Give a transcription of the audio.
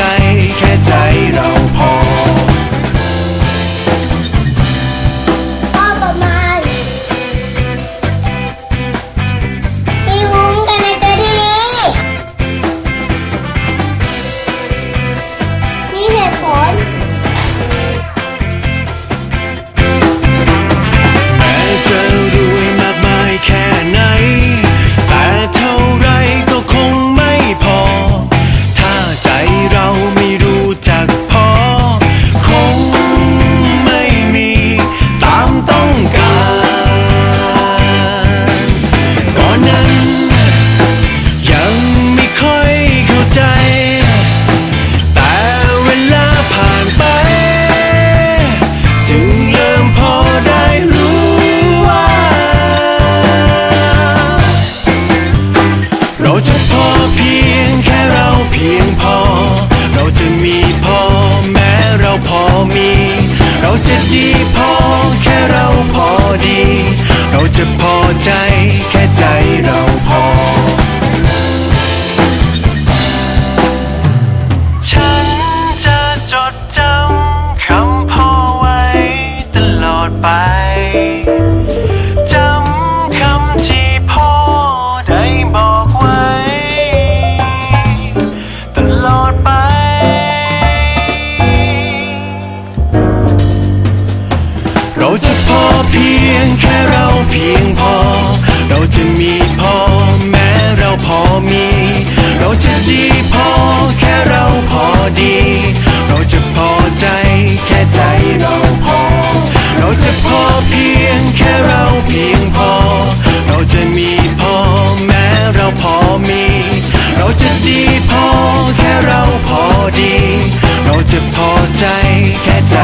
I. ดีพอแค่เราพอดี เราจะพอใจแค่ใจเราพอ ฉันจะจดจำคำพ่อไว้ตลอดไป จะพอเพียงแค่เราเพียงพอ เราจะมีพอแม้เราพอมี เราจะดีพอแค่เราพอดี เราจะพอใจแค่ใจเราพอ เราจะพอเพียงแค่เราเพียงพอ เราจะมีพอแม้เราพอมี เราจะดีพอแค่เราพอดี เราจะพอใจแค่ใจ